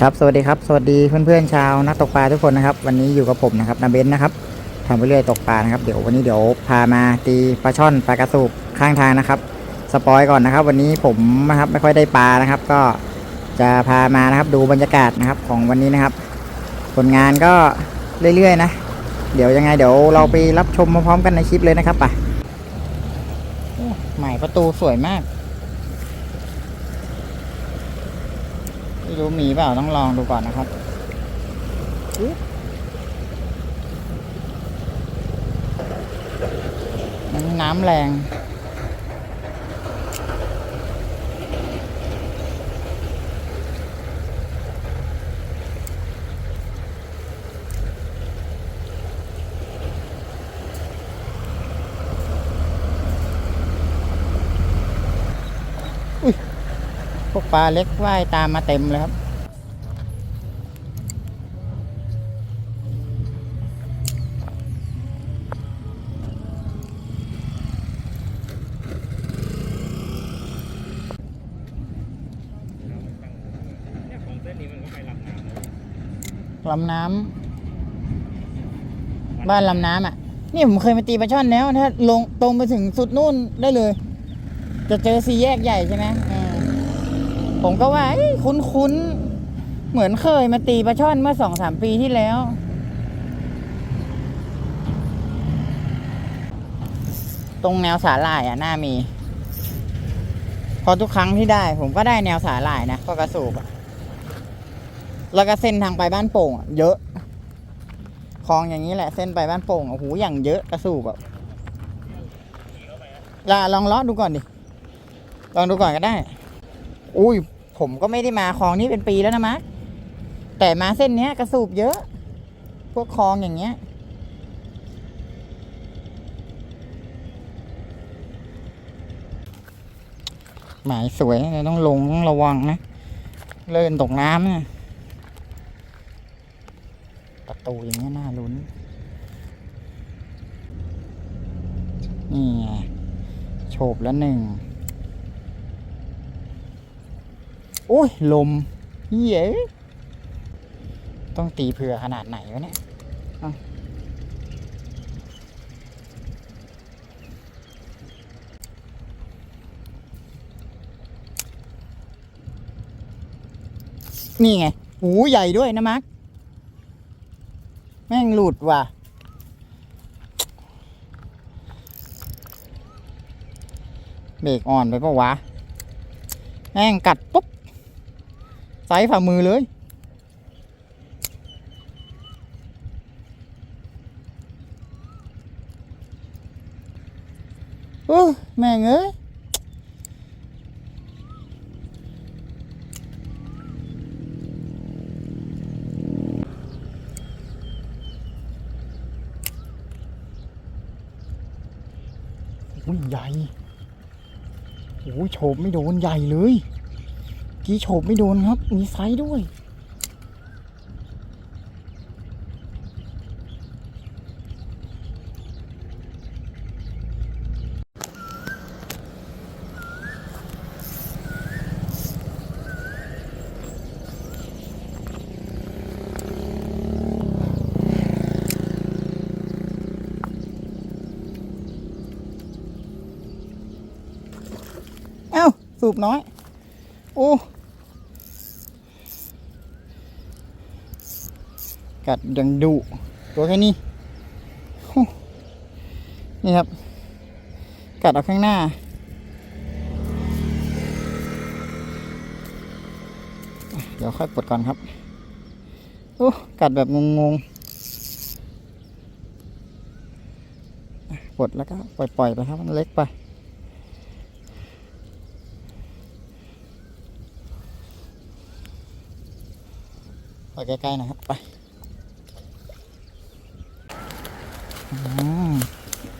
ครับสวัสดีครับสวัสดีเพื่อนๆชาวนักตกปลาทุกคนนะครับ วันนี้อยู่กับผมนะครับนาเบนนะครับทำไปเรื่อยตกปลานะครับเดี๋ยววันนี้เดี๋ยวพามาตีปลาช่อนปลากระสูบข้างทางนะครับ สปอยก่อนนะครับ วันนี้ผมนะครับไม่ค่อยได้ปลานะครับ ก็จะพามานะครับดูบรรยากาศนะครับของวันนี้นะครับ ผลงานก็เรื่อยๆนะ เดี๋ยวยังไงเดี๋ยวเราไปรับชมพร้อมๆกันในคลิปเลยนะครับปโอ้ใหม่ประตูสวยมาก ไม่รู้มีเปล่าต้องลองดูก่อนนะครับน้ำแรง ปลาเล็กว่ายตามมาเต็มเลยครับ ลำน้ำแล้วลำน้ำบ้านลำน้ำอะ นี่ผมเคยมาตีปลาช่อนแล้ว ถ้าลงตรงไปถึงสุดนู่นได้เลย จะเจอสี่แยกใหญ่ใช่ไหม ผมก็ว่าเอ้ยคุ้นๆ เหมือนเคยมาตีปลาช่อนเมื่อสองสามปีที่แล้ว ตรงแนวสาหร่ายอะน่ามี พอทุกครั้งที่ได้ ผมก็ได้แนวสาหร่ายนะก็กระสูบแล้วก็เส้นทางไปบ้านโป่งเยอะคลองอย่างนี้แหละเส้นไปบ้านโป่งโอ้โหอย่างเยอะกระสูบแบบลาลองเลาะดูก่อนดิ ลองดูก่อนก็ได้ อุ้ย ผมก็ไม่ได้มาคลองนี้เป็นปีแล้วนะมาร์คแต่มาเส้นเนี้ยกระสูบเยอะ พวกคลองอย่างเงี้ย หมายสวยต้องลงต้องระวังนะ เลื่อนตกน้ำนะประตูอย่างนี้ยน่าลุ้น นี่ไงโฉบแล้วหนึ่ง โอ้ย ลมเย้ต้องตีเผื่อขนาดไหนวะเนี่ยเอานี่ไงหูใหญ่ด้วยนะมาร์คแม่งหลุดว่ะ เบรกอ่อนไปปะวะ แม่งกัดปุ๊บ ไซส์ฝ่ามือเลย โอ้แม่งเอ้ยอุ้ยใหญ่โอ้ยโฉบไม่โดนใหญ่เลย กี้โฉบไม่โดนครับ มีไซส์ด้วย เอ้า สูบน้อย โอ้ กัดยังดุตัวแค่นี้นี่ครับ กัดเอาข้างหน้า เดี๋ยวค่อยปลดก่อนครับโอ้กัดแบบงงๆปลดแล้วก็ปล่อยๆไปครับ มันเล็กไปไปใกล้ๆนะครับ ไปอืม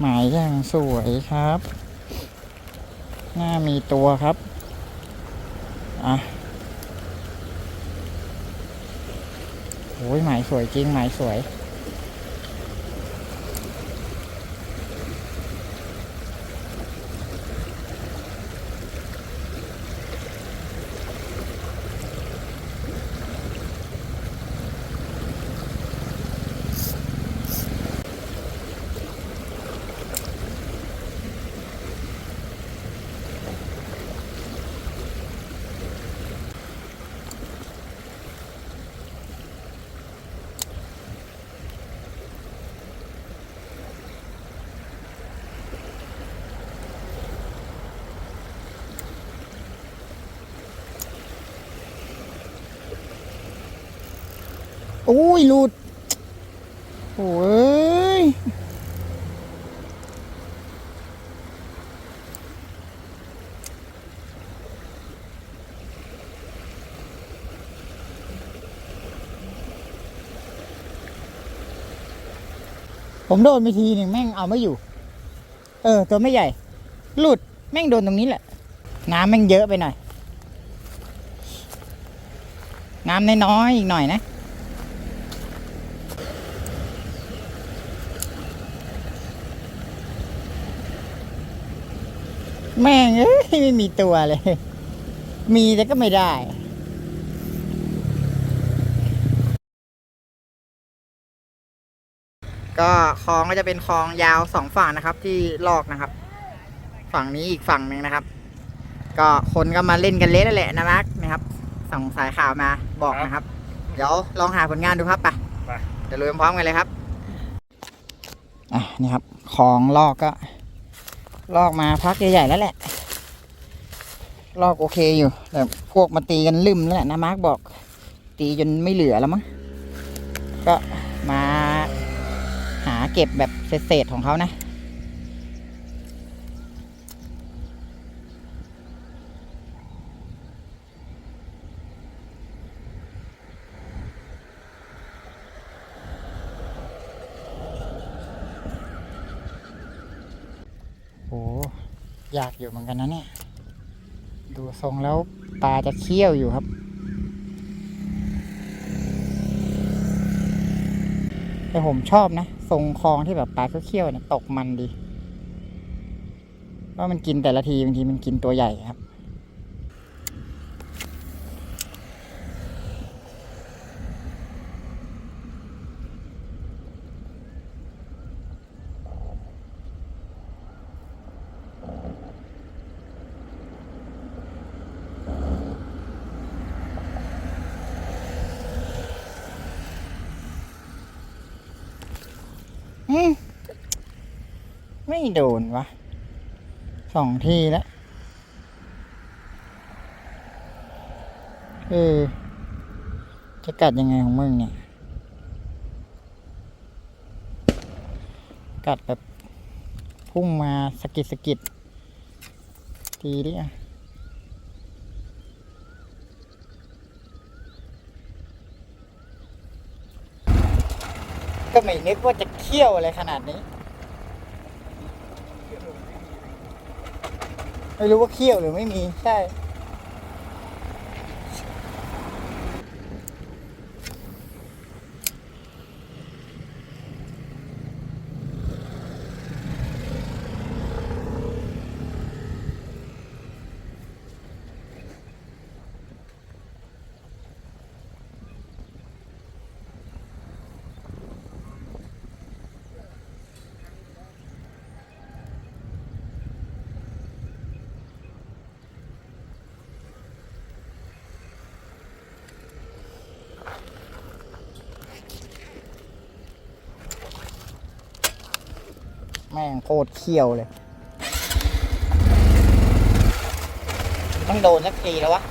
หมายอย่างสวยครับ หน้ามีตัวครับ อะโอ้ยหมายสวยจริงหมายสวย อุ้ยหลุดโอ้ยผมโดนไปทีหนึ่งแม่งเอาไม่อยู่ เออ ตัวไม่ใหญ่ หลุดแม่งโดนตรงนี้แหละ น้ำแม่งเยอะไปหน่อย น้ำน้อยๆอีกหน่อยนะ แม่งเอ้ย ไม่มีตัวเลย มีแต่ก็ไม่ได้ก็คลองก็จะเป็นคลองยาวสองฝั่งนะครับ ที่ลอกนะครับ ฝั่งนี้อีกฝั่งหนึ่งนะครับ ก็คนก็มาเล่นกันเละนั่นแหละนะมักนะครับส่งสายข่าวมาบอกนะครับ เดี๋ยวลองหาผลงานดูครับไปไปเดี๋ยวลุยพร้อมกันเลยครับอะนี่ครับของลอกก็ ลอกมาพักใหญ่ๆแล้วแหละ ลอกโอเคอยู่ แต่พวกมาตีกันลืมแล้วแหละนะมาร์กบอก ตีจนไม่เหลือแล้วมั้ง ก็มาหาเก็บแบบเศษๆของเขานะโอ้ยากอยู่เหมือนกันนะเนี่ย ดูทรงแล้วปลาจะเคี้ยวอยู่ครับ แต่ผมชอบนะทรงคลองที่แบบปลาเคี้ยวเนี่ยตกมันดีว่ามันกินแต่ละทีบางทีมันกินตัวใหญ่ครับ อืมไม่ โดนวะสองทีแล้ว เออ จะกัดยังไงของมึงเนี่ย กัดแบบพุ่งมาสกิดสกิดทีดิอะก็ไม่นึกว่าจะเคี่ยวอะไรขนาดนี้ ไม่รู้ว่าเคี่ยวหรือไม่มี ใช่ แม่งโคตรเคี่ยวเลย ต้องโดนสักทีแล้ววะ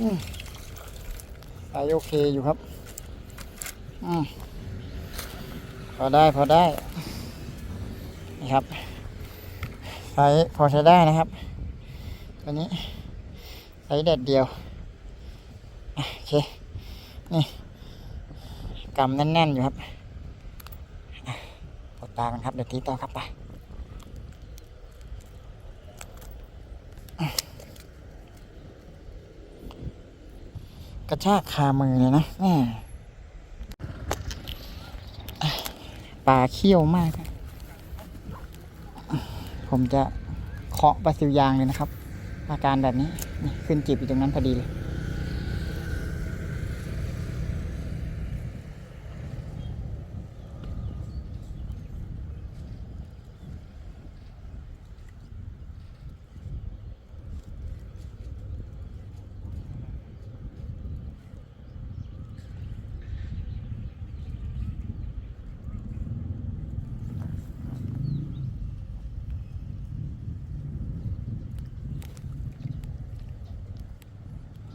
ไซส์โอเคอยู่ครับอพอได้พอได้นี่ครับไซส์พอใช้ได้นะครับ ตัวนี้ไซส์เด็ดเดียวโอเค นี่กำแน่นๆอยู่ครับอะปลดตากันครับ เดี๋ยวตีต่อครับไป กระชากคามือเลยนะแม่ปลาเขี้ยวมาก ผมจะเคาะปลาซิวยางเลยนะครับ อาการแบบนี้นขึ้นจีบอยู่ตรงนั้นพอดีเลย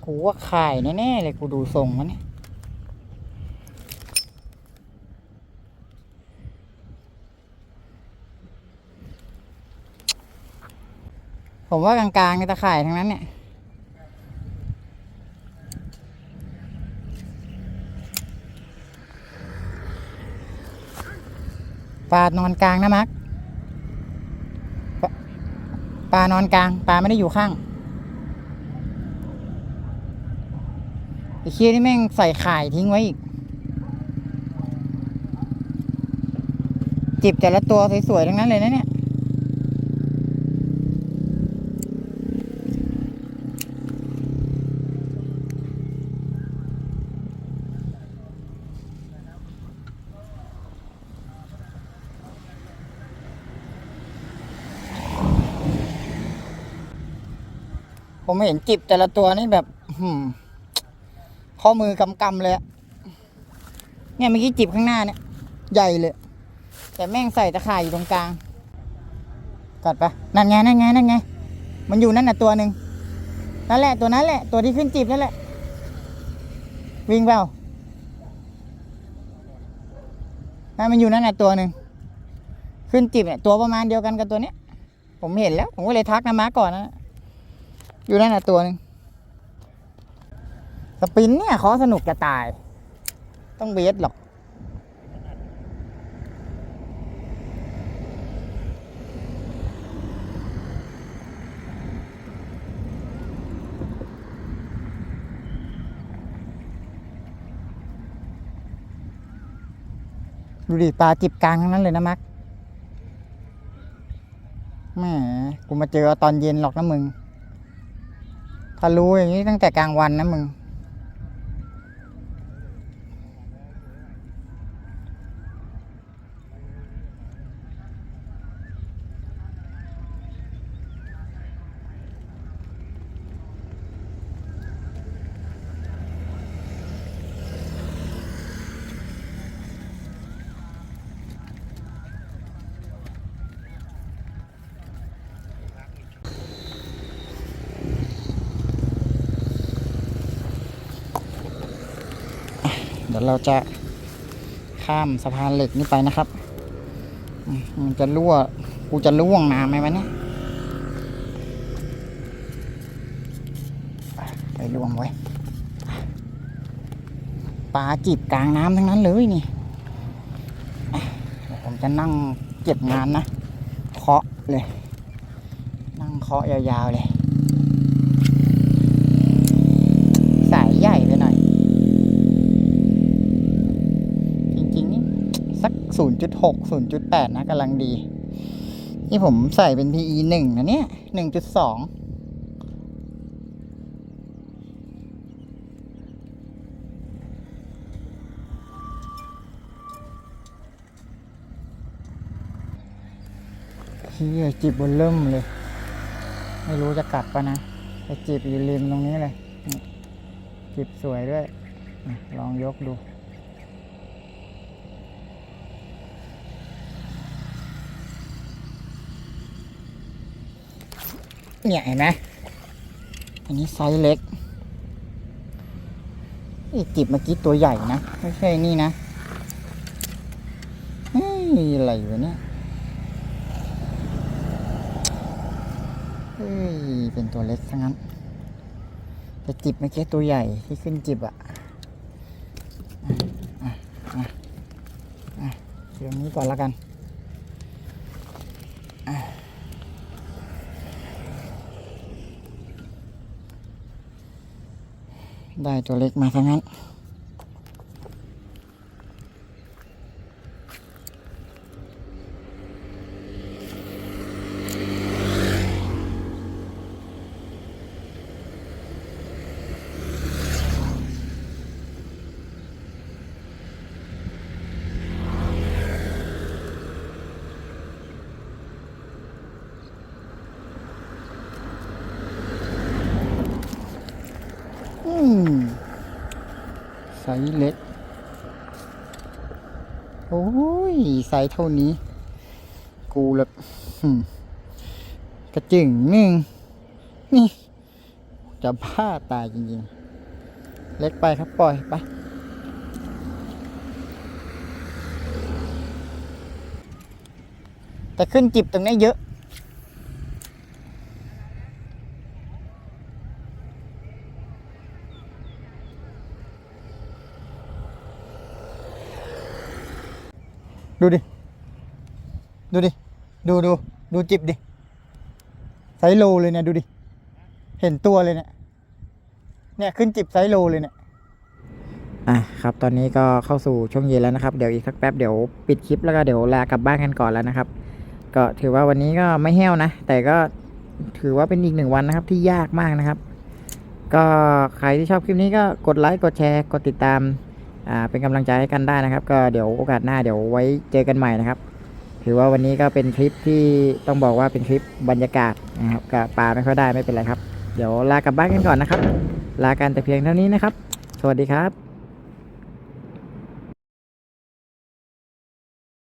กูว่าขายแน่ๆเลยกูดูทรงมันเนี่ยผมว่ากลางๆในตะข่ายทั้งนั้นเนี่ย ปลานอนกลางนะมัก ปลาปลานอนกลาง ปลาไม่ได้อยู่ข้าง ไอ้เคียนี่แม่งใส่ข่ายทิ้งไว้อีก จิบแต่ละตัวสวยๆ ทั้งนั้นเลยนะเนี่ย ผมเห็นจิบแต่ละตัวนี่แบบ หืม ข้อมือกำกำเลยอะเนี่ยเมื่อกี้จิบข้างหน้าเนี่ย ใหญ่เลย แต่แม่งใส่ตะข่ายอยู่ตรงกลางกัดปะนั่นไงนั่นไงนั่นไง มันอยู่นั่นน่ะตัวหนึ่งนั่นแหละตัวนั้นแหละ ตัวที่ขึ้นจิบนั่นแหละ วิ่งเปล่านั่นมันอยู่นั่นน่ะตัวหนึ่งขึ้นจิบเนี่ยตัวประมาณเดียวกันกับตัวเนี้ย ผมเห็นแล้ว ผมก็เลยทักนะมาก่อนนะ อยู่นั่นน่ะตัวหนึ่ง สปินเนี่ยเขาสนุกจะตาย ต้องเบสหรอกดูดิปลาจิบกลางทั้งนั้นเลยนะมักแหมกูมาเจอตอนเย็นหรอกนะมึง ถ้ารู้อย่างนี้ตั้งแต่กลางวันนะมึง ดี๋ยวเราจะข้ามสะพานเหล็กนี่ไปนะครับ มันจะรั่ว กูจะล่วงน้ำไหมวะเนี่ยไปล่วงไว้ปลาจีบกลางน้ำทั้งนั้นเลยนี่ผมจะนั่งเก็บงานนะ เคาะเลย นั่งเคาะยาวๆเลย สายใหญ่ไปหน่อย จริงๆ นี่ สัก 0.6 0.8 นะกำลังดี นี่ผมใส่เป็น PE 1นะเนี่ย 1.2เฮียจีบบนเริ่มเลย ไม่รู้จะกัดปะนะไปจีบอยู่ริมตรงนี้เลยจีบสวยด้วย ลองยกดู เนี่ยเห็นไหมอันนี้ไซส์เล็กอ้จิบเมื่อกี้ตัวใหญ่นะ ไม่ใช่นี่นะเฮ้ยอะไรวะเนี่ยเฮ้ย เป็นตัวเล็กซะงั้นแต่จิบเมื่อกี้ตัวใหญ่ที่ขึ้นจิบอะอะอะอะเดี๋ยวนี้ก่อนล้วกัน ได้ตัวเล็กมาทั้งั้นม ไซส์เล็ก โอ้ยไซส์เท่านี้ กูละอืมกระจึงหนึ่งนี่จะบ้าตายจริงๆ เล็กไปครับปล่อยไปแต่ขึ้นจิบตรงนี้เยอะ ดูดิ ดูดิ ดูดูดูจิบดิไซโลเลยเนี่ยดูดิ เห็นตัวเลยเนี่ย เนี่ยขึ้นจิบไซโลเลยเนี่ย อะครับ ตอนนี้ก็เข้าสู่ช่วงเย็นแล้วนะครับ เดี๋ยวอีกสักแป๊บเดี๋ยวปิดคลิปแล้วก็เดี๋ยวลากลับบ้านกันก่อนแล้วนะครับ ก็ถือว่าวันนี้ก็ไม่แห้วนะ แต่ก็ถือว่าเป็นอีกหนึ่งวันนะครับที่ยากมากนะครับ ก็ใครที่ชอบคลิปนี้ก็กดไลค์ กดแชร์ กดติดตาม เป็นกำลังใจให้กันได้นะครับ ก็เดี๋ยวโอกาสหน้าเดี๋ยวไว้เจอกันใหม่นะครับ ถือว่าวันนี้ก็เป็นคลิปที่ต้องบอกว่าเป็นคลิปบรรยากาศนะครับก็ปลาไม่ค่อยได้ไม่เป็นไรครับ เดี๋ยวลากลับบ้านกันก่อนนะครับ ลากันแต่เพียงเท่านี้นะครับ สวัสดีครับ